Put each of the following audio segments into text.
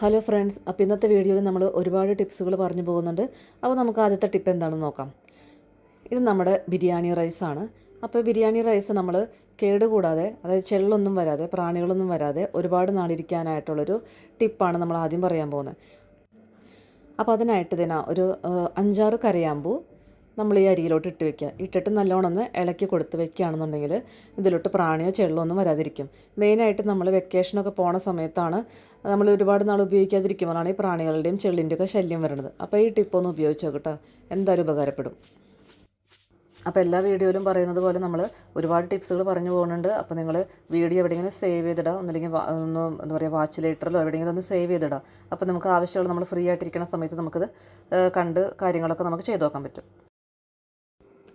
Hello friends അപ്പോൾ ഇന്നത്തെ വീഡിയോയിൽ നമ്മൾ ഒരുപാട് ടിപ്സുകൾ പറഞ്ഞു പോകുന്നുണ്ട്. അപ്പോൾ നമുക്ക് ആദ്യത്തെ ടിപ്പ് എന്താണെന്ന് നോക്കാം. ഇത് നമ്മുടെ ബിരിയാണി റൈസാണ് അപ്പോൾ ബിരിയാണി റൈസ് നമ്മൾ കേടുകൂടാതെ അതായത് ചെള്ളൊന്നും വരാതെ പ്രാണികളൊന്നും വരാതെ ഒരുപാട് നാളിരിക്കാനായിട്ടുള്ളൊരു ടിപ്പാണ് നമ്മൾ ആദ്യം പറയാൻ പോകുന്നത്. അപ്പോൾ അതിനായിട്ട് ഇതിനാ ഒരു അഞ്ചാറ് കരയാമ്പൂ നമ്മൾ ഈ അരിയിലോട്ട് ഇട്ട് വെക്കുക. ഇട്ടിട്ട് നല്ലോണം ഒന്ന് ഇളക്കി കൊടുത്ത് വെക്കുകയാണെന്നുണ്ടെങ്കിൽ ഇതിലോട്ട് പ്രാണിയോ ചെള്ളോ ഒന്നും വരാതിരിക്കും. മെയിനായിട്ട് നമ്മൾ വെക്കേഷനൊക്കെ പോണ സമയത്താണ് നമ്മൾ ഒരുപാട് നാൾ ഉപയോഗിക്കാതിരിക്കുമ്പോഴാണ് ഈ പ്രാണികളുടെയും ചെള്ളിന്റെയൊക്കെ ശല്യം വരുന്നത്. അപ്പോൾ ഈ ടിപ്പൊന്ന് ഉപയോഗിച്ച് നോക്കട്ടോ എന്തായാലും ഉപകാരപ്പെടും. അപ്പോൾ എല്ലാ വീഡിയോയിലും പറയുന്നത് പോലെ നമ്മൾ ഒരുപാട് ടിപ്സുകൾ പറഞ്ഞു പോകുന്നുണ്ട്. അപ്പോൾ നിങ്ങൾ വീഡിയോ എവിടെയെങ്കിലും സേവ് ചെയ്തിടുക ഒന്നില്ലെങ്കിൽ ഒന്ന് എന്താ പറയുക വാച്ച് ലേറ്ററിലോ എവിടെയെങ്കിലും ഒന്ന് സേവ് ചെയ്തിടുക അപ്പോൾ നമുക്ക് ആവശ്യമുള്ള നമ്മൾ ഫ്രീ ആയിട്ടിരിക്കുന്ന സമയത്ത് നമുക്കത് കണ്ട് കാര്യങ്ങളൊക്കെ നമുക്ക് ചെയ്തു നോക്കാൻ പറ്റും.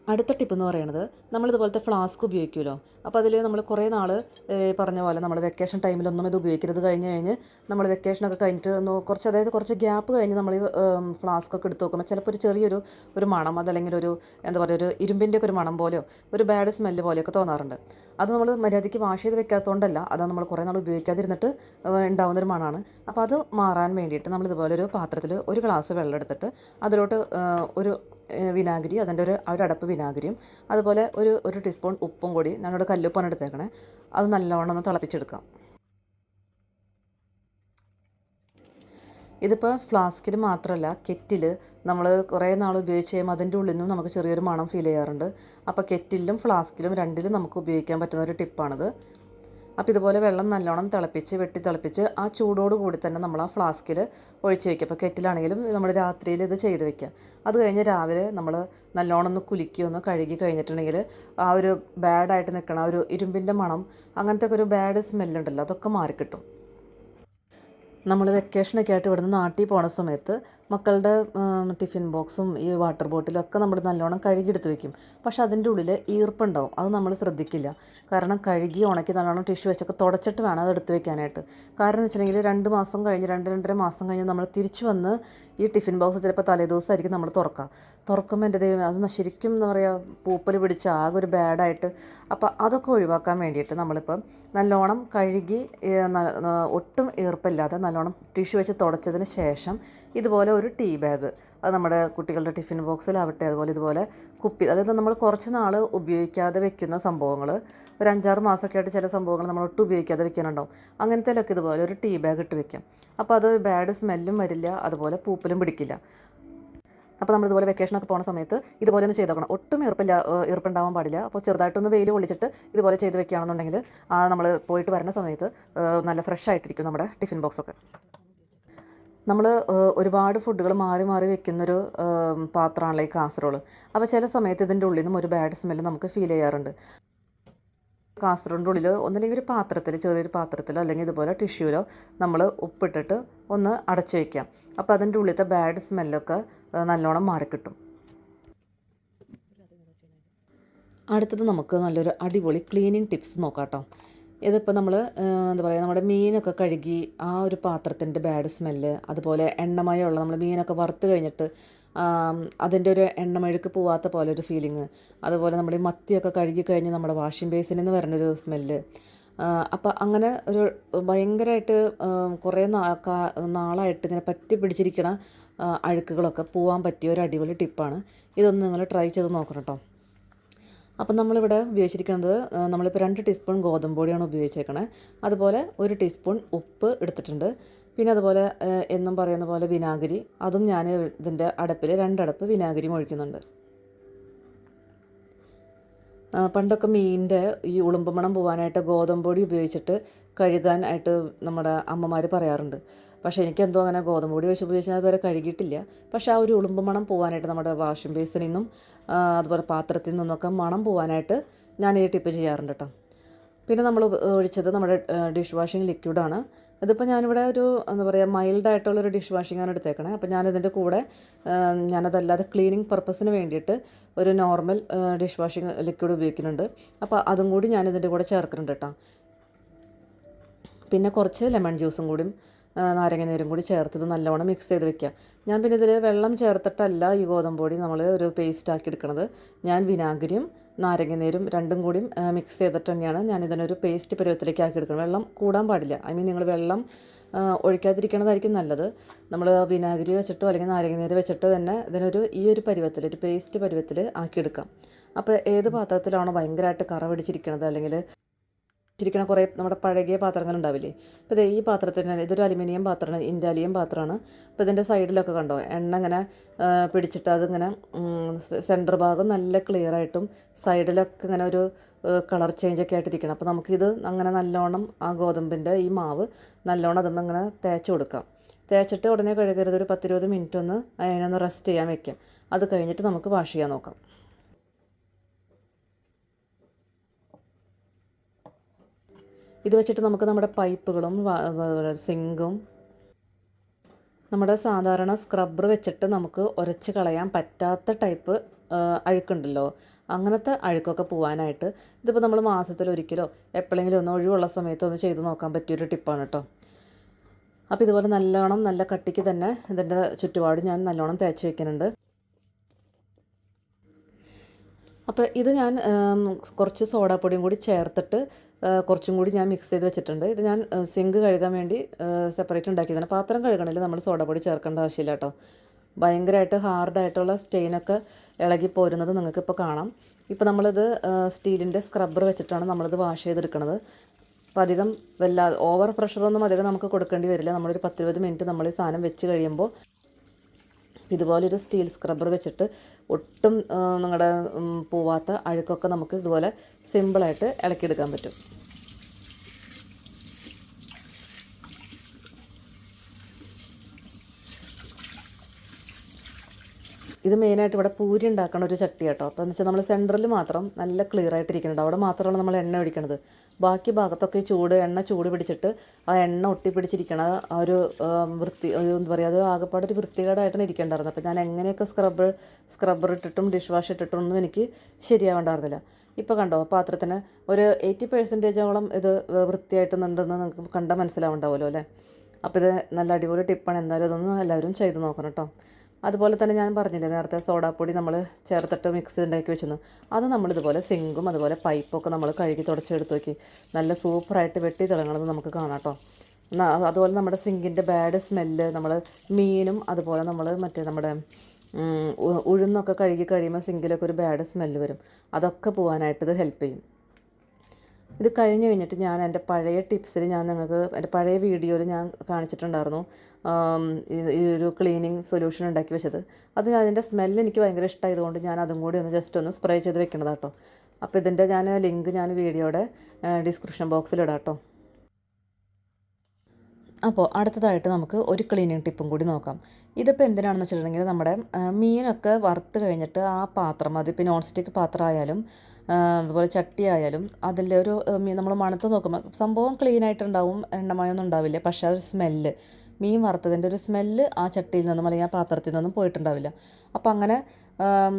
അടുത്ത ടിപ്പ് എന്ന് പറയുന്നത് നമ്മളിതുപോലത്തെ ഫ്ലാസ്ക് ഉപയോഗിക്കുമല്ലോ അപ്പോൾ അതിൽ നമ്മൾ കുറേ നാൾ പറഞ്ഞ പോലെ നമ്മൾ വെക്കേഷൻ ടൈമിലൊന്നും ഇത് ഉപയോഗിക്കരുത് കഴിഞ്ഞ് കഴിഞ്ഞ് നമ്മൾ വെക്കേഷനൊക്കെ കഴിഞ്ഞിട്ട് ഒന്ന് കുറച്ച് അതായത് കുറച്ച് ഗ്യാപ്പ് കഴിഞ്ഞ് നമ്മൾ ഈ ഫ്ലാസ്ക് ഒക്കെ എടുത്ത് നോക്കുമ്പോൾ ചിലപ്പോൾ ഒരു ചെറിയൊരു ഒരു മണം അതല്ലെങ്കിൽ ഒരു എന്താ പറയുക ഒരു ഇരുമ്പിന്റെ ഒക്കെ ഒരു മണം പോലെയോ ഒരു ബാഡ് സ്മെല്ല് പോലെയൊക്കെ തോന്നാറുണ്ട്. അത് നമ്മൾ മര്യാദയ്ക്ക് വാഷ് ചെയ്ത് വെക്കാത്തതുകൊണ്ടല്ല അത് നമ്മൾ കുറേ നാൾ ഉപയോഗിക്കാതിരുന്നിട്ട് ഏഹ്, ഉണ്ടാവുന്നൊരു മണമാണ് അപ്പോൾ അത് മാറാൻ വേണ്ടിയിട്ട് നമ്മൾ ഇതുപോലെ ഒരു പാത്രത്തിൽ ഒരു ഗ്ലാസ് വെള്ളം എടുത്തിട്ട് അതിലോട്ട് ഒരു വിനാഗിരി അതിന്റെ ഒരു ഒരടപ്പ് വിനാഗിരിയും അതുപോലെ ഒരു ഒരു ടീസ്പൂൺ ഉപ്പും കൂടി ഞാനിവിടെ കല്ലുപ്പാണ് എടുത്തേക്കണേ. അത് നല്ലവണ്ണം ഒന്ന് തിളപ്പിച്ചെടുക്കാം. ഇതിപ്പോൾ ഫ്ലാസ്കിൽ മാത്രമല്ല കെറ്റിൽ നമ്മൾ കുറേ നാൾ ഉപയോഗിച്ച് കഴിയുമ്പോൾ അതിന്റെ ഉള്ളിൽ നിന്നും നമുക്ക് ചെറിയൊരു മണം ഫീൽ ചെയ്യാറുണ്ട്. അപ്പോൾ കെറ്റിലും ഫ്ലാസ്കിലും രണ്ടിലും നമുക്ക് ഉപയോഗിക്കാൻ പറ്റുന്ന ഒരു ടിപ്പാണിത്. അപ്പോൾ ഇതുപോലെ വെള്ളം നല്ലോണം തിളപ്പിച്ച് വെട്ടി തിളപ്പിച്ച് ആ ചൂടോട് കൂടി തന്നെ നമ്മൾ ആ ഫ്ലാസ്കിൽ ഒഴിച്ച് വെക്കുക. അപ്പോൾ കെറ്റിലാണെങ്കിലും നമ്മൾ രാത്രിയിൽ ഇത് ചെയ്ത് വെക്കുക. അത് കഴിഞ്ഞ് രാവിലെ നമ്മൾ നല്ലോണം ഒന്ന് കുലുക്കി ഒന്ന് കഴുകി കഴിഞ്ഞിട്ടുണ്ടെങ്കിൽ ആ ഒരു ബാഡായിട്ട് നിൽക്കണ ഒരു ഇരുമ്പിന്റെ മണം അങ്ങനത്തെ ഒരു ബാഡ് സ്മെല്ലുണ്ടല്ലോ അതൊക്കെ മാറിക്കിട്ടും. നമ്മൾ വെക്കേഷനൊക്കെ ആയിട്ട് ഇവിടുന്ന് നാട്ടിൽ പോണ സമയത്ത് മക്കളുടെ ടിഫിൻ ബോക്സും ഈ വാട്ടർ ബോട്ടിലും ഒക്കെ നമ്മൾ നല്ലോണം കഴുകിയെടുത്ത് വെക്കും. പക്ഷെ അതിന്റെ ഉള്ളിൽ ഈർപ്പുണ്ടാവും. അത് നമ്മൾ ശ്രദ്ധിക്കില്ല. കാരണം കഴുകി ഉണക്കി നല്ലോണം ടിഷ്യൂ വെച്ചൊക്കെ തുടച്ചിട്ട് വേണം അത് എടുത്ത് വെക്കാനായിട്ട്. കാരണം എന്ന് വെച്ചിട്ടുണ്ടെങ്കിൽ രണ്ട് മാസം കഴിഞ്ഞ് രണ്ട് രണ്ടര മാസം കഴിഞ്ഞ് നമ്മൾ തിരിച്ചു വന്ന് ഈ ടിഫിൻ ബോക്സ് ചിലപ്പോൾ തലേദിവസമായിരിക്കും നമ്മൾ തുറക്കുക തുറക്കുമ്പോൾ എന്റെ ദൈവം അത് ശരിക്കും എന്താ പറയുക പൂപ്പൽ പിടിച്ച ആകെ ഒരു ബാഡായിട്ട് അപ്പോൾ അതൊക്കെ ഒഴിവാക്കാൻ വേണ്ടിയിട്ട് നമ്മളിപ്പം നല്ലോണം കഴുകി ഒട്ടും ഈർപ്പില്ലാതെ നല്ലോണം ടിഷ്യൂ വെച്ച് തുടച്ചതിന് ശേഷം ഇതുപോലെ ഒരു ടീ ബാഗ് അത് നമ്മുടെ കുട്ടികളുടെ ടിഫിൻ ബോക്സിലാവട്ടെ അതുപോലെ ഇതുപോലെ കുപ്പി അതായത് നമ്മൾ കുറച്ച് നാൾ ഉപയോഗിക്കാതെ വെക്കുന്ന സംഭവങ്ങൾ ഒരു അഞ്ചാറ് മാസമൊക്കെ ആയിട്ട് ചില സംഭവങ്ങൾ നമ്മൾ ഒട്ടും ഉപയോഗിക്കാതെ വെക്കാനുണ്ടാവും അങ്ങനത്തേലൊക്കെ ഇതുപോലെ ഒരു ടീ ബാഗ് ഇട്ട് വെക്കാം. അപ്പോൾ അത് ബാഡ് സ്മെല്ലും വരില്ല അതുപോലെ പൂപ്പലും പിടിക്കില്ല. അപ്പോൾ നമ്മൾ ഇതുപോലെ വെക്കേഷനൊക്കെ പോകുന്ന സമയത്ത് ഇതുപോലെ ഒന്ന് ചെയ്ത് നോക്കണം ഒട്ടും ഈർപ്പില്ല ഈർപ്പുണ്ടാവാൻ പാടില്ല. അപ്പോൾ ചെറുതായിട്ടൊന്ന് വെയിൽ ഒളിച്ചിട്ട് ഇതുപോലെ ചെയ്ത് വെക്കുകയാണെന്നുണ്ടെങ്കിൽ നമ്മൾ പോയിട്ട് വരുന്ന സമയത്ത് നല്ല ഫ്രഷ് ആയിട്ടിരിക്കും നമ്മുടെ ടിഫിൻ ബോക്സൊക്കെ നമ്മൾ ഒരുപാട് ഫുഡുകൾ മാറി മാറി വെക്കുന്നൊരു പാത്രമാണല്ലോ ഈ കാസറോൾ അപ്പോൾ ചില സമയത്ത് ഇതിന്റെ ഉള്ളിൽ നിന്നും ഒരു ബാഡ് സ്മെല്ല് നമുക്ക് ഫീൽ ചെയ്യാറുണ്ട്. കാസറോളിന്റെ ഉള്ളിൽ ഒന്നില്ലെങ്കിൽ ഒരു പാത്രത്തിൽ ചെറിയൊരു പാത്രത്തിലോ അല്ലെങ്കിൽ ഇതുപോലെ ടിഷ്യൂലോ നമ്മൾ ഉപ്പിട്ടിട്ട് ഒന്ന് അടച്ചു വയ്ക്കാം. അപ്പോൾ അതിന്റെ ഉള്ളിലത്തെ ബാഡ് സ്മെല്ലൊക്കെ നല്ലോണം മാറിക്കിട്ടും. അടുത്തത് നമുക്ക് നല്ലൊരു അടിപൊളി ക്ലീനിങ് ടിപ്സ് നോക്കാം കേട്ടോ. ഇതിപ്പോൾ നമ്മൾ എന്താ പറയുക നമ്മുടെ മീനൊക്കെ കഴുകി ആ ഒരു പാത്രത്തിന്റെ ബാഡ് സ്മെല്ല് അതുപോലെ എണ്ണമയമുള്ള നമ്മൾ മീനൊക്കെ വറുത്ത് കഴിഞ്ഞിട്ട് അതിന്റെ ഒരു എണ്ണമഴുക്ക് പോവാത്ത പോലെ ഒരു ഫീലിംഗ് അതുപോലെ നമ്മൾ ഈ മത്തിയൊക്കെ കഴുകി കഴിഞ്ഞ് നമ്മുടെ വാഷിംഗ് ബേസിനിൽ നിന്ന് വരുന്നൊരു സ്മെല്ല് അപ്പോൾ അങ്ങനെ ഒരു ഭയങ്കരമായിട്ട് കുറേ നാളായിട്ട് ഇങ്ങനെ പറ്റി പിടിച്ചിരിക്കണ അഴുക്കുകളൊക്കെ പോവാൻ പറ്റിയ ഒരു അടിപൊളി ടിപ്പാണ് ഇതൊന്ന് നിങ്ങൾ ട്രൈ ചെയ്ത് നോക്കണം കേട്ടോ അപ്പം നമ്മളിവിടെ ഉപയോഗിച്ചിരിക്കുന്നത് നമ്മളിപ്പോൾ രണ്ട് ടീസ്പൂൺ ഗോതമ്പ് പൊടിയാണ് ഉപയോഗിച്ചേക്കണേ. അതുപോലെ ഒരു ടീസ്പൂൺ ഉപ്പ് എടുത്തിട്ടുണ്ട്. പിന്നെ അതുപോലെ എന്നും പറയുന്ന പോലെ വിനാഗിരി. അതും ഞാൻ ഇതിന്റെ അടപ്പിൽ രണ്ടടപ്പ് വിനാഗിരി ഒഴിക്കുന്നുണ്ട്. പണ്ടൊക്കെ മീനിന്റെ ഈ ഉളുമ്പ് മണം പോകാനായിട്ട് ഗോതമ്പ് പൊടി ഉപയോഗിച്ചിട്ട് കഴുകാനായിട്ട് നമ്മുടെ അമ്മമാർ പറയാറുണ്ട്. പക്ഷേ എനിക്കെന്തോ അങ്ങനെ ഗോതമ്പ് പൊടി വെച്ച് ഉപയോഗിച്ച് ഞാൻ അതുവരെ കഴുകിയിട്ടില്ല. പക്ഷെ ആ ഒരു ഉളുമ്പ് മണം പോകാനായിട്ട് നമ്മുടെ വാഷിംഗ് ബേസിൽ നിന്നും അതുപോലെ പാത്രത്തിൽ നിന്നൊക്കെ മണം പോകാനായിട്ട് ഞാൻ ഈ ടിപ്പ് ചെയ്യാറുണ്ട് കേട്ടോ. പിന്നെ നമ്മൾ ഒഴിച്ചത് നമ്മുടെ ഡിഷ് വാഷിംഗ് ലിക്വിഡാണ് ഇതിപ്പോൾ ഞാനിവിടെ ഒരു എന്താ പറയുക മൈൽഡായിട്ടുള്ളൊരു ഡിഷ് വാഷിംഗ് ആണ് എടുത്തേക്കണേ. അപ്പോൾ ഞാനിതിന്റെ കൂടെ ഞാനതല്ലാതെ ക്ലീനിങ് പർപ്പസിന് വേണ്ടിയിട്ട് ഒരു നോർമൽ ഡിഷ് വാഷിംഗ് ലിക്വിഡ് ഉപയോഗിക്കുന്നുണ്ട്. അപ്പോൾ അതും കൂടി ഞാനിതിന്റെ കൂടെ ചേർക്കുന്നുണ്ട് കേട്ടോ. പിന്നെ കുറച്ച് ലെമൺ ജ്യൂസും കൂടിയും നാരങ്ങ നീരും കൂടി ചേർത്ത് നല്ലവണ്ണം മിക്സ് ചെയ്ത് വെക്കുക. ഞാൻ പിന്നെ ഇതിൽ വെള്ളം ചേർത്തിട്ടല്ല ഈ ഗോതമ്പൊടി നമ്മൾ ഒരു പേസ്റ്റ് ആക്കി എടുക്കുന്നത് ഞാൻ വിനാഗിരിയും നാരങ്ങ നീരും രണ്ടും കൂടി മിക്സ് ചെയ്തിട്ട് തന്നെയാണ് ഞാൻ ഇതിനൊരു പേസ്റ്റ് പരുവത്തിലേക്ക് ആക്കി എടുക്കുന്നത്. വെള്ളം കൂടാൻ പാടില്ല. ഐ മീൻ നിങ്ങൾ വെള്ളം ഒഴിക്കാതിരിക്കണതായിരിക്കും നല്ലത്. നമ്മൾ വിനാഗിരി വെച്ചിട്ടോ അല്ലെങ്കിൽ നാരങ്ങനീര് വെച്ചിട്ടോ തന്നെ ഇതിനൊരു ഈ ഒരു പരുവത്തിൽ ഒരു പേസ്റ്റ് പരുവത്തിൽ ആക്കിയെടുക്കാം അപ്പോൾ ഏത് പാത്രത്തിലാണോ ഭയങ്കരമായിട്ട് കറ പിടിച്ചിരിക്കണത് അല്ലെങ്കിൽ ഇരിക്കണ കുറേ നമ്മുടെ പഴകിയ പാത്രങ്ങൾ ഉണ്ടാവില്ലേ? അപ്പോൾ ദേ ഈ പാത്രത്തിന് ഇതൊരു അലുമിനിയം പാത്രമാണ് ഇൻഡാലിയം പാത്രമാണ്. അപ്പോൾ ഇതിന്റെ സൈഡിലൊക്കെ കണ്ടോ എണ്ണ ഇങ്ങനെ പിടിച്ചിട്ട് അതിങ്ങനെ സെന്റർ ഭാഗം നല്ല ക്ലിയർ ആയിട്ടും സൈഡിലൊക്കെ ഇങ്ങനെ ഒരു കളർ ചേഞ്ച് ഒക്കെ ആയിട്ടിരിക്കണം. അപ്പോൾ നമുക്കിത് അങ്ങനെ നല്ലോണം ആ ഗോതമ്പിന്റെ ഈ മാവ് നല്ലോണം അതുമ്പോൾ ഇങ്ങനെ തേച്ച് കൊടുക്കാം. തേച്ചിട്ട് ഉടനെ കഴുകരുത് ഒരു പത്തിരുപത് മിനിറ്റ് ഒന്ന് അതിനൊന്ന് റെസ്റ്റ് ചെയ്യാൻ വെക്കാം. അത് കഴിഞ്ഞിട്ട് നമുക്ക് വാഷ് ചെയ്യാൻ നോക്കാം. ഇത് വെച്ചിട്ട് നമുക്ക് നമ്മുടെ പൈപ്പുകളും സിങ്കും നമ്മുടെ സാധാരണ സ്ക്രബ്ബർ വെച്ചിട്ട് നമുക്ക് ഉരച്ച് കളയാൻ പറ്റാത്ത ടൈപ്പ് അഴുക്കുണ്ടല്ലോ. അങ്ങനത്തെ അഴുക്കൊക്കെ പോകാനായിട്ട് ഇതിപ്പോൾ നമ്മൾ മാസത്തിൽ ഒരിക്കലോ എപ്പോഴെങ്കിലും ഒന്ന് ഒഴിവുള്ള സമയത്ത് ഒന്ന് ചെയ്ത് നോക്കാൻ പറ്റിയൊരു ടിപ്പാണ് കേട്ടോ അപ്പോൾ ഇതുപോലെ നല്ലോണം നല്ല കട്ടിക്ക് തന്നെ ഇതിന്റെ ചുറ്റുപാട് ഞാൻ നല്ലോണം തേച്ച് വയ്ക്കുന്നുണ്ട് അപ്പോൾ ഇത് ഞാൻ കുറച്ച് സോഡാപ്പൊടിയും കൂടി ചേർത്തിട്ട് കുറച്ചും കൂടി ഞാൻ മിക്സ് ചെയ്ത് വെച്ചിട്ടുണ്ട്. ഇത് ഞാൻ സിങ്ക് കഴുകാൻ വേണ്ടി സെപ്പറേറ്റ് ഉണ്ടാക്കിയതാണ്. പാത്രം കഴുകണമെങ്കിൽ നമ്മൾ സോഡാപ്പൊടി ചേർക്കേണ്ട ആവശ്യമില്ല കേട്ടോ. ഭയങ്കരമായിട്ട് ഹാർഡായിട്ടുള്ള സ്റ്റെയിനൊക്കെ ഇളകി പോരുന്നത് നിങ്ങൾക്കിപ്പോൾ കാണാം. ഇപ്പോൾ നമ്മളിത് സ്റ്റീലിന്റെ സ്ക്രബ്ബർ വെച്ചിട്ടാണ് നമ്മളിത് വാഷ് ചെയ്തെടുക്കുന്നത് അപ്പോൾ അധികം വല്ലാതെ ഓവർ പ്രഷറൊന്നും അധികം നമുക്ക് കൊടുക്കേണ്ടി വരില്ല. നമ്മളൊരു പത്തിരുപത് മിനിറ്റ് നമ്മൾ ഈ സാധനം വെച്ച് കഴിയുമ്പോൾ ഇതുപോലൊരു സ്റ്റീൽ സ്ക്രബ്ബർ വെച്ചിട്ട് ഒട്ടും നിങ്ങളുടെ പോവാത്ത അഴുക്കൊക്കെ നമുക്ക് ഇതുപോലെ സിമ്പിളായിട്ട് ഇളക്കിയെടുക്കാൻ പറ്റും. ഇത് മെയിനായിട്ട് ഇവിടെ പൂരി ഉണ്ടാക്കണ ഒരു ചട്ടി കേട്ടോ. അപ്പോൾ എന്ന് വെച്ചാൽ നമ്മൾ സെന്ററിൽ മാത്രം നല്ല ക്ലിയർ ആയിട്ടിരിക്കുന്നുണ്ട്. അവിടെ മാത്രമാണ് നമ്മൾ എണ്ണ ഒഴിക്കണത്. ബാക്കി ഭാഗത്തൊക്കെ ചൂട് എണ്ണ ചൂട് പിടിച്ചിട്ട് ആ എണ്ണ ഒട്ടിപ്പിടിച്ചിരിക്കണ ആ ഒരു വൃത്തി ഒരു എന്താ പറയുക അത് ആകെപ്പാട് ഒരു വൃത്തികേടായിട്ടാണ് ഇരിക്കേണ്ടായിരുന്നത് അപ്പോൾ ഞാൻ എങ്ങനെയൊക്കെ സ്ക്രബ്ബർ സ്ക്രബ്ബർ ഇട്ടിട്ടും ഡിഷ് വാഷ് ഇട്ടിട്ടും ഒന്നും എനിക്ക് ശരിയാവേണ്ടായിരുന്നില്ല. ഇപ്പോൾ കണ്ടോ പാത്രത്തിന് ഒരു എയ്റ്റി പെർസെന്റേജോളം ഇത് വൃത്തിയായിട്ടുണ്ടെന്ന് നിങ്ങൾക്ക് കണ്ടാൽ മനസ്സിലാവുണ്ടാവുമല്ലോ അല്ലേ? അപ്പോൾ ഇത് നല്ല അടിപൊളി ടിപ്പാണ് എന്തായാലും ഇതൊന്നും എല്ലാവരും ചെയ്ത് നോക്കണം കേട്ടോ. അതുപോലെ തന്നെ ഞാൻ പറഞ്ഞില്ലേ നേരത്തെ സോഡാപ്പൊടി നമ്മൾ ചേർത്തിട്ട് മിക്സ് ഉണ്ടാക്കി വെച്ചിരുന്നു. അത് നമ്മളിതുപോലെ സിങ്കും അതുപോലെ പൈപ്പൊക്കെ നമ്മൾ കഴുകി തുടച്ചെടുത്ത് നോക്കി. നല്ല സൂപ്പറായിട്ട് വെട്ടി തിളങ്ങണത് നമുക്ക് കാണാം കേട്ടോ അതുപോലെ നമ്മുടെ സിങ്കിന്റെ ബാഡ് സ്മെല്ല് നമ്മൾ മീനും അതുപോലെ നമ്മൾ മറ്റേ നമ്മുടെ ഉഴുന്നൊക്കെ കഴുകി കഴിയുമ്പോൾ സിങ്കിലൊക്കെ ഒരു ബാഡ് സ്മെല്ല് വരും. അതൊക്കെ പോകാനായിട്ട് ഇത് ഹെൽപ്പ് ചെയ്യും. ഇത് കഴിഞ്ഞ് കഴിഞ്ഞിട്ട് ഞാൻ എന്റെ പഴയ ടിപ്സിൽ ഞാൻ നിങ്ങൾക്ക് എന്റെ പഴയ വീഡിയോയിൽ ഞാൻ കാണിച്ചിട്ടുണ്ടായിരുന്നു. ഈ- ഒരു ക്ലീനിങ് സൊല്യൂഷൻ ഉണ്ടാക്കി വെച്ചത്. അത് അതിന്റെ സ്മെല്ല് എനിക്ക് ഭയങ്കര ഇഷ്ടമായതുകൊണ്ട് ഞാൻ അതും കൂടി ഒന്ന് ജസ്റ്റ് ഒന്ന് സ്പ്രേ ചെയ്ത് വെക്കണതാട്ടോ. അപ്പോൾ ഇതിന്റെ ഞാൻ ലിങ്ക് ഞാൻ വീഡിയോയുടെ ഡിസ്ക്രിപ്ഷൻ ബോക്സിൽ ഇടാം കേട്ടോ അപ്പോൾ അടുത്തതായിട്ട് നമുക്ക് ഒരു ക്ലീനിങ് ടിപ്പും കൂടി നോക്കാം. ഇതിപ്പോൾ എന്തിനാണെന്ന് വെച്ചിട്ടുണ്ടെങ്കിൽ നമ്മുടെ മീനൊക്കെ വറുത്ത് കഴിഞ്ഞിട്ട് ആ പാത്രം അതിപ്പോൾ നോൺ സ്റ്റിക്ക് പാത്രമായാലും അതുപോലെ ചട്ടി ആയാലും ഒരു നമ്മൾ മണത്ത് നോക്കുമ്പോൾ സംഭവം ക്ലീൻ ആയിട്ടുണ്ടാവും എണ്ണമയൊന്നും ഉണ്ടാവില്ല പക്ഷേ ആ ഒരു സ്മെല്ല് മീൻ വറുത്തതിന്റെ ഒരു സ്മെല്ല് ആ ചട്ടിയിൽ നിന്നും അല്ലെങ്കിൽ ആ പാത്രത്തിൽ നിന്നും പോയിട്ടുണ്ടാവില്ല. അപ്പോൾ അങ്ങനെ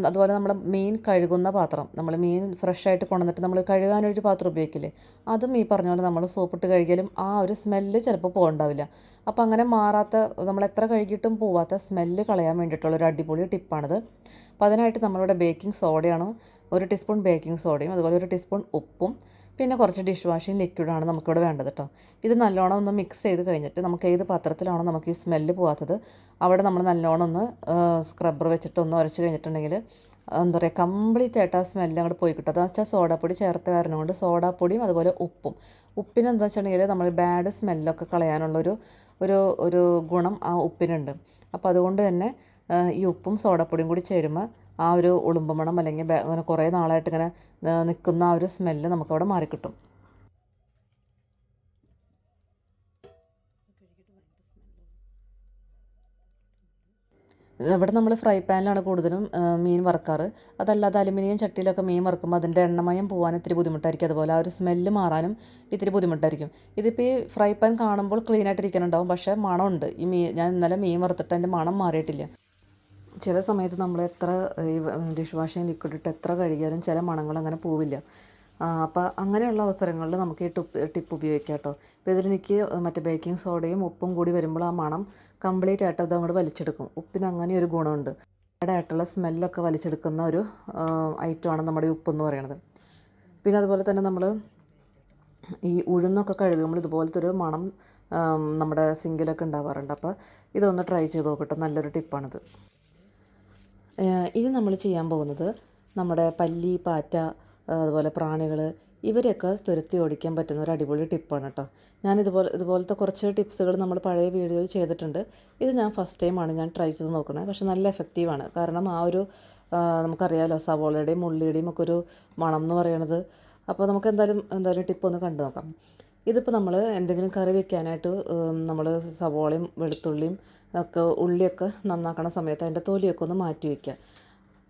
അതുപോലെ നമ്മൾ മീൻ കഴുകുന്ന പാത്രം നമ്മൾ മീൻ ഫ്രഷായിട്ട് കൊണ്ടുവന്നിട്ട് നമ്മൾ കഴുകാനൊരു പാത്രം ഉപയോഗിക്കില്ലേ? അതും ഈ പറഞ്ഞ പോലെ നമ്മൾ സോപ്പിട്ട് കഴുകിയാലും ആ ഒരു സ്മെല്ല് ചിലപ്പോൾ പോകണ്ടാവില്ല. അപ്പോൾ അങ്ങനെ മാറാത്ത നമ്മൾ എത്ര കഴുകിയിട്ടും പോവാത്ത സ്മെല്ല് കളയാൻ വേണ്ടിയിട്ടുള്ള ഒരു അടിപൊളി ടിപ്പാണിത്. അപ്പോൾ അതിനായിട്ട് നമ്മളിവിടെ ബേക്കിംഗ് സോഡയാണ് ഒരു ടീസ്പൂൺ ബേക്കിംഗ് സോഡയും അതുപോലെ ഒരു ടീസ്പൂൺ ഉപ്പും പിന്നെ കുറച്ച് ഡിഷ് വാഷിംഗ് ലിക്വിഡാണ് നമുക്കിവിടെ വേണ്ടത് കേട്ടോ ഇത് നല്ലോണം ഒന്ന് മിക്സ് ചെയ്ത് കഴിഞ്ഞിട്ട് നമുക്ക് ഏത് പാത്രത്തിലാണോ നമുക്ക് ഈ സ്മെല്ല് പോകാത്തത് അവിടെ നമ്മൾ നല്ലോണം ഒന്ന് സ്ക്രബ്ബർ വെച്ചിട്ട് ഒന്ന് ഉരച്ച് കഴിഞ്ഞിട്ടുണ്ടെങ്കിൽ എന്താ പറയുക കംപ്ലീറ്റ് ആയിട്ട് ആ സ്മെല്ല് അങ്ങോട്ട് പോയി കിട്ടും. അതെന്ന് വെച്ചാൽ സോഡാപ്പൊടി ചേർത്ത കാരണം കൊണ്ട് സോഡാപ്പൊടിയും അതുപോലെ ഉപ്പും. ഉപ്പിന് എന്താ വെച്ചിട്ടുണ്ടെങ്കിൽ നമ്മൾ ബാഡ് സ്മെല്ലൊക്കെ കളയാനുള്ളൊരു ഒരു ഒരു ഗുണം ആ ഉപ്പിനുണ്ട്. അപ്പോൾ അതുകൊണ്ട് തന്നെ ഈ ഉപ്പും സോഡാപ്പൊടിയും കൂടി ചേരുമ്പോൾ ആ ഒരു ഉളുമ്പ് മണം അല്ലെങ്കിൽ അങ്ങനെ കുറേ നാളായിട്ട് ഇങ്ങനെ നിൽക്കുന്ന ആ ഒരു സ്മെല്ല് നമുക്കവിടെ മാറിക്കിട്ടും. ഇവിടെ നമ്മൾ ഫ്രൈ പാനിലാണ് കൂടുതലും മീൻ വറക്കാറ്. അതല്ലാതെ അലുമിനിയം ചട്ടിയിലൊക്കെ മീൻ വറക്കുമ്പോൾ അതിന്റെ എണ്ണമയം പോകാൻ ഇത്തിരി ബുദ്ധിമുട്ടായിരിക്കും. അതുപോലെ ആ ഒരു സ്മെല്ല് മാറാനും ഇത്തിരി ബുദ്ധിമുട്ടായിരിക്കും. ഇതിപ്പോൾ ഈ ഫ്രൈ പാൻ കാണുമ്പോൾ ക്ലീൻ ആയിട്ടിരിക്കുന്നുണ്ടാവും പക്ഷേ മണമുണ്ട്. ഈ മീൻ ഞാൻ ഇന്നലെ മീൻ വറുത്തിട്ട് അതിന്റെ മണം മാറിയിട്ടില്ല. ചില സമയത്ത് നമ്മൾ എത്ര ഡിഷ് വാഷിംഗ് ലിക്വിഡ് ഇട്ട് എത്ര കഴുകിയാലും ചില മണങ്ങൾ അങ്ങനെ പോവില്ല. അപ്പോൾ അങ്ങനെയുള്ള അവസരങ്ങളിൽ നമുക്ക് ഈ ടിപ്പ് ടിപ്പ് ഉപയോഗിക്കാം കേട്ടോ. ഇപ്പോൾ ഇതിലെനിക്ക് മറ്റേ ബേക്കിംഗ് സോഡയും ഉപ്പും കൂടി വരുമ്പോൾ ആ മണം കംപ്ലീറ്റ് ആയിട്ട് അത് അങ്ങോട്ട് വലിച്ചെടുക്കും. ഉപ്പിന് അങ്ങനെ ഒരു ഗുണമുണ്ട്. ആയിട്ടുള്ള സ്മെല്ലൊക്കെ വലിച്ചെടുക്കുന്ന ഒരു ഐറ്റമാണ് നമ്മുടെ ഉപ്പെന്ന് പറയുന്നത്. പിന്നെ അതുപോലെ തന്നെ നമ്മൾ ഈ ഉഴുന്നൊക്കെ കഴുകുമ്പോൾ ഇതുപോലത്തെ ഒരു മണം നമ്മുടെ സിങ്കിലൊക്കെ ഉണ്ടാവാറുണ്ട്. അപ്പോൾ ഇതൊന്ന് ട്രൈ ചെയ്ത് നോക്കട്ടെ. നല്ലൊരു ടിപ്പാണിത് ഇനി നമ്മൾ ചെയ്യാൻ പോകുന്നത് നമ്മുടെ പല്ലി പാറ്റ അതുപോലെ പ്രാണികൾ ഇവരെയൊക്കെ തുരത്തി ഓടിക്കാൻ പറ്റുന്ന ഒരു അടിപൊളി ടിപ്പാണ് കേട്ടോ ഞാൻ ഇതുപോലെ ഇതുപോലത്തെ കുറച്ച് ടിപ്സുകൾ നമ്മൾ പഴയ വീഡിയോയിൽ ചെയ്തിട്ടുണ്ട്. ഇത് ഞാൻ ഫസ്റ്റ് ടൈമാണ് ഞാൻ ട്രൈ ചെയ്ത് നോക്കുന്നത് പക്ഷെ നല്ല എഫക്റ്റീവാണ് കാരണം ആ ഒരു നമുക്കറിയാമല്ലോ സവോളയുടെയും ഉള്ളിയുടെയും ഒക്കെ ഒരു മണം എന്ന് പറയണത്. അപ്പോൾ നമുക്ക് എന്തായാലും എന്തായാലും ടിപ്പ് ഒന്ന് കണ്ടു നോക്കാം ഇതിപ്പോൾ നമ്മൾ എന്തെങ്കിലും കറി വെക്കാനായിട്ട് നമ്മൾ സവോളയും വെളുത്തുള്ളിയും ഒക്കെ ഉള്ളിയൊക്കെ നന്നാക്കണ സമയത്ത് അതിന്റെ തൊലിയൊക്കെ ഒന്ന് മാറ്റി വയ്ക്കുക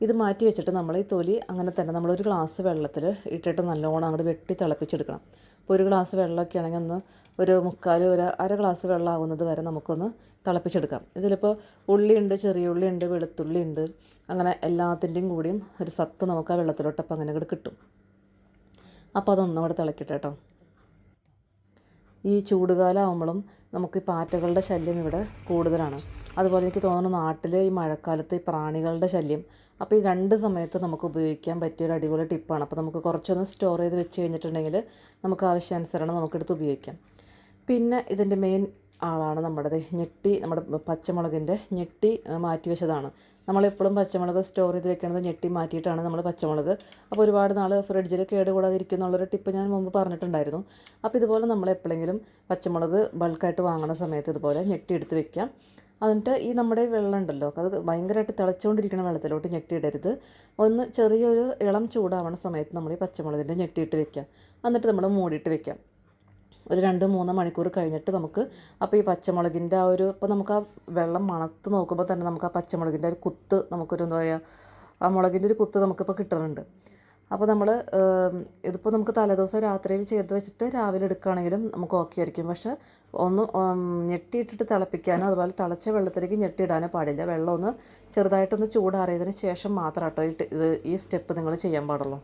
ഇത് മാറ്റി വെച്ചിട്ട് നമ്മൾ ഈ തൊലി അങ്ങനെ തന്നെ നമ്മളൊരു ഗ്ലാസ് വെള്ളത്തിൽ ഇട്ടിട്ട് നല്ലോണം അങ്ങോട്ട് വെട്ടി തിളപ്പിച്ചെടുക്കണം. ഇപ്പോൾ ഒരു ഗ്ലാസ് വെള്ളമൊക്കെ ആണെങ്കിൽ ഒന്ന് ഒരു മുക്കാൽ ഒരു അര ഗ്ലാസ് വെള്ളം ആവുന്നത് വരെ നമുക്കൊന്ന് തിളപ്പിച്ചെടുക്കാം. ഇതിലിപ്പോൾ ഉള്ളിയുണ്ട് ചെറിയ ഉള്ളിയുണ്ട് വെളുത്തുള്ളി ഉണ്ട്. അങ്ങനെ എല്ലാത്തിന്റെയും കൂടിയും ഒരു സത്ത് നമുക്ക് ആ വെള്ളത്തിലോട്ടപ്പം അങ്ങനെ കൂടെ കിട്ടും. അപ്പോൾ അതൊന്നും കൂടെ തിളക്കട്ടെ കേട്ടോ ഈ ചൂടുകാലമാകുമ്പോഴും നമുക്ക് പാറ്റകളുടെ ശല്യം ഇവിടെ കൂടുതലാണ്. അതുപോലെ എനിക്ക് തോന്നുന്നു നാട്ടിൽ ഈ മഴക്കാലത്ത് ഈ പ്രാണികളുടെ ശല്യം. അപ്പോൾ ഈ രണ്ട് സമയത്ത് നമുക്ക് ഉപയോഗിക്കാൻ പറ്റിയ ഒരു അടിപൊളി ടിപ്പാണ്. അപ്പോൾ നമുക്ക് കുറച്ചൊന്ന് സ്റ്റോർ ചെയ്ത് വെച്ച് കഴിഞ്ഞിട്ടുണ്ടെങ്കിൽ നമുക്ക് ആവശ്യാനുസരണം നമുക്കെടുത്ത് ഉപയോഗിക്കാം. പിന്നെ ഇതിന്റെ മെയിൻ ആളാണ് നമ്മുടേത് ഞെട്ടി നമ്മുടെ പച്ചമുളകിന്റെ ഞെട്ടി മാറ്റി വെച്ചതാണ് നമ്മളെപ്പോഴും പച്ചമുളക് സ്റ്റോർ ചെയ്ത് വെക്കുന്നത് ഞെട്ടി മാറ്റിയിട്ടാണ് നമ്മൾ പച്ചമുളക്. അപ്പോൾ ഒരുപാട് നാൾ ഫ്രിഡ്ജിൽ കേടുകൂടാതിരിക്കും എന്നുള്ളൊരു ടിപ്പ് ഞാൻ മുമ്പ് പറഞ്ഞിട്ടുണ്ടായിരുന്നു. അപ്പോൾ ഇതുപോലെ നമ്മൾ എപ്പോഴെങ്കിലും പച്ചമുളക് ബൾക്കായിട്ട് വാങ്ങുന്ന സമയത്ത് ഇതുപോലെ ഞെട്ടി എടുത്ത് വെക്കാം എന്നിട്ട് ഈ നമ്മുടെ വെള്ളം ഉണ്ടല്ലോ അത് ഭയങ്കരമായിട്ട് തിളച്ചുകൊണ്ടിരിക്കുന്ന വെള്ളത്തിലോട്ട് ഞെട്ടിയിടരുത് ഒന്ന് ചെറിയൊരു ഇളം ചൂടാവുന്ന സമയത്ത് നമ്മൾ ഈ പച്ചമുളകിന്റെ ഞെട്ടിയിട്ട് വെക്കാം എന്നിട്ട് നമ്മൾ മൂടിയിട്ട് വെക്കാം ഒരു രണ്ട് മൂന്ന് മണിക്കൂർ കഴിഞ്ഞിട്ട് നമുക്ക് അപ്പോൾ ഈ പച്ചമുളകിന്റെ ആ ഒരു ഇപ്പോൾ നമുക്ക് ആ വെള്ളം മണത്ത് നോക്കുമ്പോൾ തന്നെ നമുക്ക് ആ പച്ചമുളകിന്റെ ഒരു കുത്ത് നമുക്കൊരു എന്താ പറയുക ആ മുളകിന്റെ ഒരു കുത്ത് നമുക്കിപ്പോൾ കിട്ടുന്നുണ്ട് അപ്പോൾ നമ്മൾ ഇതിപ്പോൾ നമുക്ക് തലേദിവസം രാത്രിയിൽ ചെയ്ത് വെച്ചിട്ട് രാവിലെ എടുക്കുകയാണെങ്കിലും നമുക്ക് ഓക്കെ ആയിരിക്കും. പക്ഷെ ഒന്ന് ഞെട്ടിയിട്ടിട്ട് തിളപ്പിക്കാനോ അതുപോലെ തിളച്ച വെള്ളത്തിലേക്ക് ഞെട്ടിയിടാനോ പാടില്ല. വെള്ളം ഒന്ന് ചെറുതായിട്ടൊന്ന് ചൂടാറിയതിന് ശേഷം മാത്രം കേട്ടോ ഈ സ്റ്റെപ്പ് നിങ്ങൾ ചെയ്യാൻ പാടുള്ളൂ.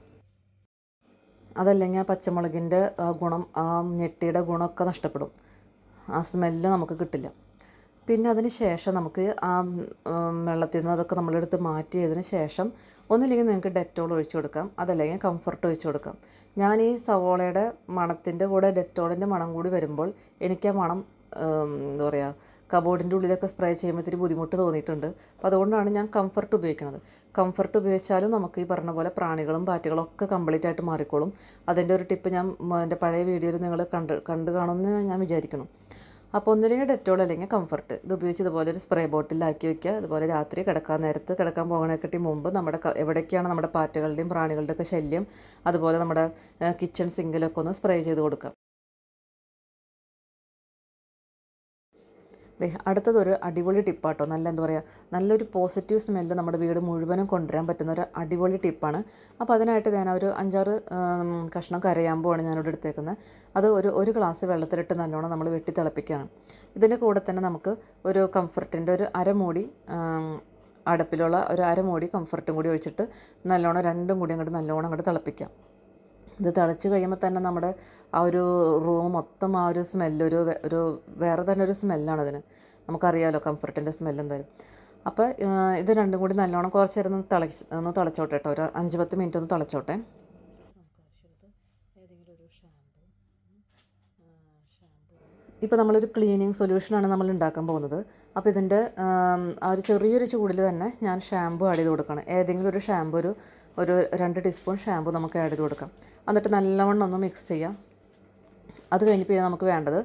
അതല്ലെങ്കിൽ ആ പച്ചമുളകിന്റെ ഗുണം ആ ഞെട്ടിയുടെ ഗുണമൊക്കെ നഷ്ടപ്പെടും. ആ സ്മെല്ല് നമുക്ക് കിട്ടില്ല. പിന്നെ അതിന് ശേഷം നമുക്ക് ആ വെള്ളത്തിൽ നിന്ന് അതൊക്കെ നമ്മളെടുത്ത് മാറ്റിയതിന് ശേഷം ഒന്നില്ലെങ്കിൽ നിങ്ങൾക്ക് ഡെറ്റോൾ ഒഴിച്ചു കൊടുക്കാം. അതല്ലെങ്കിൽ കംഫർട്ട് ഒഴിച്ചു കൊടുക്കാം. ഞാൻ ഈ സവോളയുടെ മണത്തിന്റെ കൂടെ ഡെറ്റോളിന്റെ മണം കൂടി വരുമ്പോൾ എനിക്ക് ആ മണം എന്താ പറയുക കബോർഡിന്റെ ഉള്ളിലൊക്കെ സ്പ്രേ ചെയ്യുമ്പോൾ ഇച്ചിരി ബുദ്ധിമുട്ട് തോന്നിയിട്ടുണ്ട്. അപ്പോൾ അതുകൊണ്ടാണ് ഞാൻ കംഫർട്ട് ഉപയോഗിക്കുന്നത്. കംഫർട്ട് ഉപയോഗിച്ചാലും നമുക്ക് ഈ പറഞ്ഞ പോലെ പ്രാണികളും പാറ്റുകളും ഒക്കെ കംപ്ലീറ്റ് ആയിട്ട് മാറിക്കോളും. അതിന്റെ ഒരു ടിപ്പ് ഞാൻ എന്റെ പഴയ വീഡിയോയിൽ നിങ്ങൾ കണ്ട് കണ്ടു കാണുമെന്ന് ഞാൻ വിചാരിക്കുന്നു. അപ്പോൾ ഒന്നില്ലെങ്കിൽ ഡെറ്റോൾ അല്ലെങ്കിൽ കംഫർട്ട് ഇത് ഉപയോഗിച്ച് ഇതുപോലെ ഒരു സ്പ്രേ ബോട്ടിലാക്കി വെക്കുക. അതുപോലെ രാത്രി കിടക്കാൻ നേരത്ത് കിടക്കാൻ പോകണേക്കട്ടി മുമ്പ് നമ്മുടെ എവിടേക്കാണ് നമ്മുടെ പാറ്റകളുടെയും പ്രാണികളുടെയൊക്കെ ശല്യം. അതുപോലെ നമ്മുടെ കിച്ചൺ സിങ്കിലൊക്കെ ഒന്ന് സ്പ്രേ ചെയ്ത് കൊടുക്കുക. അടുത്തതൊരു അടിപൊളി ടിപ്പാട്ടോ. നല്ല എന്താ പറയുക നല്ലൊരു പോസിറ്റീവ് സ്മെല്ല് നമ്മുടെ വീട് മുഴുവനും കൊണ്ടുവരാൻ പറ്റുന്ന ഒരു അടിപൊളി ടിപ്പാണ്. അപ്പോൾ അതിനായിട്ട് ഞാൻ ഒരു അഞ്ചാറ് കഷ്ണം കരയാമ്പുമാണ് ഞാനിവിടെ എടുത്തേക്കുന്നത്. അത് ഒരു ഒരു ഗ്ലാസ് വെള്ളത്തിലിട്ട് നല്ലോണം നമ്മൾ വെട്ടി തിളപ്പിക്കുകയാണ്. ഇതിന്റെ കൂടെ തന്നെ നമുക്ക് ഒരു കംഫർട്ടിന്റെ ഒരു അരമൂടി അടുപ്പിലുള്ള ഒരു അരമൂടി കംഫർട്ടും കൂടി ഒഴിച്ചിട്ട് നല്ലോണം രണ്ടും കൂടി അങ്ങോട്ട് നല്ലോണം അങ്ങോട്ട് തിളപ്പിക്കാം. ഇത് തിളച്ച് കഴിയുമ്പോൾ തന്നെ നമ്മുടെ ആ ഒരു റൂം മൊത്തം ആ ഒരു സ്മെല്ല് ഒരു ഒരു വേറെ തന്നെ ഒരു സ്മെല്ലാണ് അതിന്. നമുക്കറിയാമല്ലോ കംഫർട്ടിന്റെ സ്മെല്ലും തരും അപ്പോൾ ഇത് രണ്ടും കൂടി നല്ലോണം കുറച്ച് നേരം ഒന്ന് തിളച്ച് ഒന്ന് തിളച്ചോട്ടെ കേട്ടോ ഒരു അഞ്ച് പത്ത് മിനിറ്റ് ഒന്ന് തിളച്ചോട്ടെ. ഇപ്പോൾ നമ്മളൊരു ക്ലീനിങ് സൊല്യൂഷനാണ് നമ്മൾ ഉണ്ടാക്കാൻ പോകുന്നത്. അപ്പോൾ ഇതിന്റെ ആ ഒരു ചെറിയൊരു ചൂടിൽ തന്നെ ഞാൻ ഷാമ്പു ആഡ് ചെയ്ത് കൊടുക്കണം ഏതെങ്കിലും ഒരു ഷാമ്പു ഒരു ഒരു രണ്ട് ടീസ്പൂൺ ഷാമ്പു നമുക്ക് ആഡ് ചെയ്ത് കൊടുക്കാം. എന്നിട്ട് നല്ലവണ്ണം ഒന്ന് മിക്സ് ചെയ്യാം. അത് കഴിഞ്ഞ് പിന്നെ നമുക്ക് വേണ്ടത്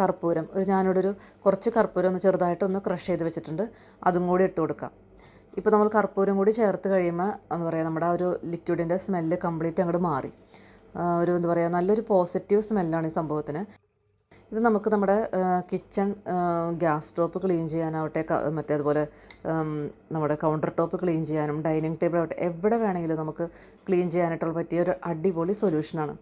കർപ്പൂരം. ഒരു ഞാനിവിടെ ഒരു കുറച്ച് കർപ്പൂരം ഒന്ന് ചെറുതായിട്ടൊന്ന് ക്രഷ് ചെയ്ത് വെച്ചിട്ടുണ്ട്. അതും കൂടി ഇട്ട് കൊടുക്കാം. ഇപ്പോൾ നമ്മൾ കർപ്പൂരം കൂടി ചേർത്ത് കഴിയുമ്പോൾ എന്താ പറയുക നമ്മുടെ ആ ഒരു ലിക്വിഡിന്റെ സ്മെല്ല് കംപ്ലീറ്റ് അങ്ങോട്ട് മാറി. ഒരു എന്താ പറയുക നല്ലൊരു പോസിറ്റീവ് സ്മെല്ലാണ് ഈ സംഭവത്തിന്. ഇത് നമുക്ക് നമ്മുടെ കിച്ചൺ ഗ്യാസ് സ്റ്റോപ്പ് ക്ലീൻ ചെയ്യാനാവട്ടെ മറ്റേ അതുപോലെ നമ്മുടെ കൗണ്ടർ ടോപ്പ് ക്ലീൻ ചെയ്യാനും ഡൈനിങ് ടേബിൾ ആവട്ടെ എവിടെ വേണമെങ്കിലും നമുക്ക് ക്ലീൻ ചെയ്യാനായിട്ടുള്ള പറ്റിയ ഒരു അടിപൊളി സൊല്യൂഷനാണ്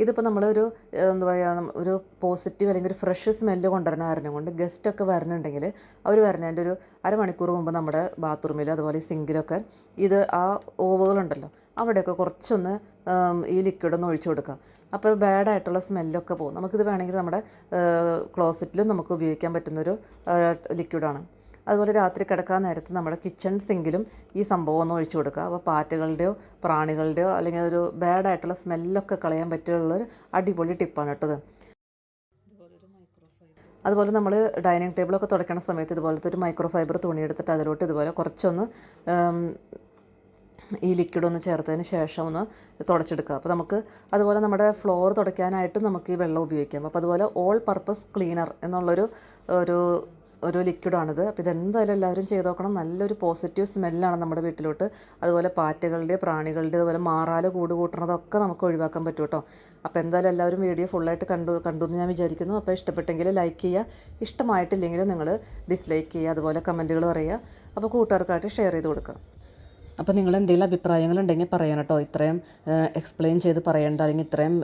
ഇതിപ്പോൾ നമ്മളൊരു എന്താ പറയുക ഒരു പോസിറ്റീവ് അല്ലെങ്കിൽ ഒരു ഫ്രഷ് സ്മെല്ല് കൊണ്ടുവരണ കാരണം കൊണ്ട് ഗസ്റ്റൊക്കെ വരണുണ്ടെങ്കിൽ അവർ വരുന്നതിന്റെ ഒരു അരമണിക്കൂർ മുമ്പ് നമ്മുടെ ബാത്റൂമിൽ അതുപോലെ സിങ്കിലൊക്കെ ഇത് ആ ഓവുകളുണ്ടല്ലോ അവിടെയൊക്കെ കുറച്ചൊന്ന് ഈ ലിക്വിഡ് ഒന്ന് ഒഴിച്ചു കൊടുക്കുക. അപ്പോൾ ബാഡായിട്ടുള്ള സ്മെല്ലൊക്കെ പോകും. നമുക്കിത് വേണമെങ്കിൽ നമ്മുടെ ക്ലോസറ്റിലും നമുക്ക് ഉപയോഗിക്കാൻ പറ്റുന്നൊരു ലിക്വിഡാണ് അതുപോലെ രാത്രി കിടക്കാൻ നേരത്ത് നമ്മുടെ കിച്ചൺ സിങ്കിലും ഈ സംഭവം ഒന്ന് ഒഴിച്ചു കൊടുക്കുക. അപ്പോൾ പാറ്റുകളുടെയോ പ്രാണികളുടെയോ അല്ലെങ്കിൽ ഒരു ബാഡായിട്ടുള്ള സ്മെല്ലൊക്കെ കളയാൻ പറ്റിയുള്ളൊരു അടിപൊളി ടിപ്പാണ് കേട്ടത് അതുപോലെ നമ്മൾ ഡൈനിങ് ടേബിളൊക്കെ തുടയ്ക്കുന്ന സമയത്ത് ഇതുപോലത്തെ ഒരു മൈക്രോ ഫൈബർ തുണി എടുത്തിട്ട് അതിലോട്ട് ഇതുപോലെ കുറച്ചൊന്ന് ഈ ലിക്വിഡ് ഒന്ന് ചേർത്തതിന് ശേഷം ഒന്ന് തുടച്ചെടുക്കുക. അപ്പോൾ നമുക്ക് അതുപോലെ നമ്മുടെ ഫ്ലോർ തുടയ്ക്കാനായിട്ട് നമുക്ക് ഈ വെള്ളം ഉപയോഗിക്കാം. അപ്പോൾ അതുപോലെ ഓൾ പർപ്പസ് ക്ലീനർ എന്നുള്ളൊരു ഒരു ഒരു ലിക്വിഡാണിത് അപ്പോൾ ഇതെന്തായാലും എല്ലാവരും ചെയ്ത് നോക്കണം. നല്ലൊരു പോസിറ്റീവ് സ്മെല്ലാണ് നമ്മുടെ വീട്ടിലോട്ട്. അതുപോലെ പാറ്റകളുടെ പ്രാണികളുടെ അതുപോലെ മാറാല കൂട് കൂട്ടുന്നതൊക്കെ നമുക്ക് ഒഴിവാക്കാൻ പറ്റും കേട്ടോ അപ്പോൾ എന്തായാലും എല്ലാവരും വീഡിയോ ഫുള്ളായിട്ട് കണ്ടു കണ്ടു എന്ന് ഞാൻ വിചാരിക്കുന്നു. അപ്പോൾ ഇഷ്ടപ്പെട്ടെങ്കിൽ ലൈക്ക് ചെയ്യുക. ഇഷ്ടമായിട്ടില്ലെങ്കിൽ നിങ്ങൾ ഡിസ്ലൈക്ക് ചെയ്യുക. അതുപോലെ കമന്റുകൾ പറയുക. അപ്പോൾ കൂട്ടുകാർക്കായിട്ട് ഷെയർ ചെയ്ത് കൊടുക്കുക. അപ്പോൾ നിങ്ങൾ എന്തെങ്കിലും അഭിപ്രായങ്ങളുണ്ടെങ്കിൽ പറയണം കേട്ടോ. ഇത്രയും എക്സ്പ്ലെയിൻ ചെയ്ത് പറയേണ്ട അല്ലെങ്കിൽ ഇത്രയും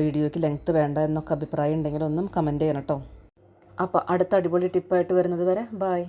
വീഡിയോയ്ക്ക് ലെങ്ത്ത് വേണ്ട എന്നൊക്കെ അഭിപ്രായം ഉണ്ടെങ്കിൽ ഒന്നും കമന്റ് ചെയ്യണം കേട്ടോ. അപ്പോൾ അടുത്ത അടിപൊളി ടിപ്പായിട്ട് വരുന്നത് വരെ ബായ്